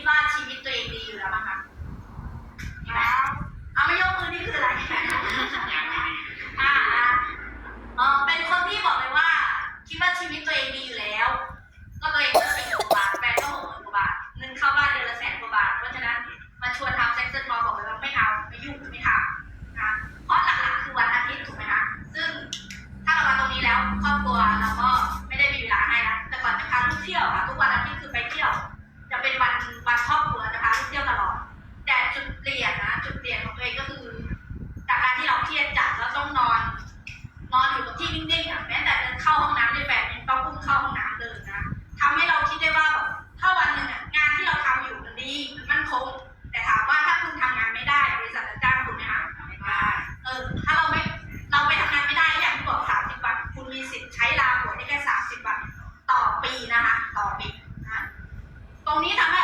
ดว่าชีวิตตัวเองดีอยู่แล้วมั้งคะเห็นเอาไม่ยกมือนี่คืออะไรอ่าอ่าเป็นคนที่บอกเลยว่า คิดว่าชีวิตตัวเองดีอยู่แล้ว ก็ตัวเองก็สี่หกว่าบาทแฟนก็หกหมื่นกว่าบาทเงินเข้าบ้านเดือนละแสนกว่าบาท เพราะฉะนั้นมาชวนทำเซ็กซ์มอลบอกเลยว่าไม่เอาไม่ยุ่งไม่ทำนะเพราะหลักๆคือวันอาทิตย์ถูกไหมคะซึ่งถ้าเรามาตรงนี้แล้วครอบครัวเราก็ไม่ได้มีเวลาให้นะแต่ก่อนจะพาลูกเที่ยวค่ะทุกวันอาทิตย์คือไปเที่ยว จะเป็นวันวันครอบครัวนะคะลูกเที่ยวตลอด แต่จุดเปลี่ยนนะจุดเปลี่ยนของตัวเองก็คือ จากการที่เราเครียดจัดแล้วต้องนอน นอนอยู่กับที่นิ่งๆแม้แต่เดินเข้าห้องน้ำในวยแบบยังต้องพุ่งเข้าห้องน้ำเดินนะทำให้เราคิดได้ว่าแบบถ้าวันหนึ่งงานที่เราทำอยู่มันดีมั่นคง แต่ถามว่าถ้าคุณทำงานไม่ได้บริษัทจะจ้างคุณไหมคะไม่ได้เออถ้าเราไม่เราไปทำงานไม่ได้อย่างที่บอกสามสิบวันคุณมีสิทธิ์ใช้ลาป่วยได้แค่สามสิบวันต่อปีนะคะ ต่อปี ตรงนี้ทำให้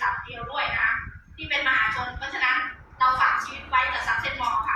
ษัทเดียวด้วยนะที่เป็นมหาชน เพราะฉะนั้นเราฝากชีวิตไว้กับซับเซนมองค่ะ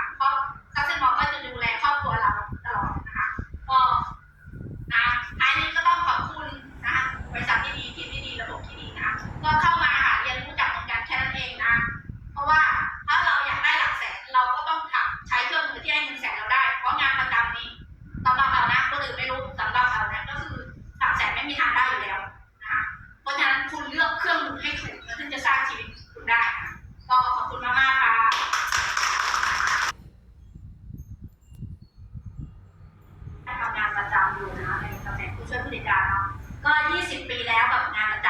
ช่วยผู้จัดการเนาะก็ 20 ปีแล้วกับงานประจ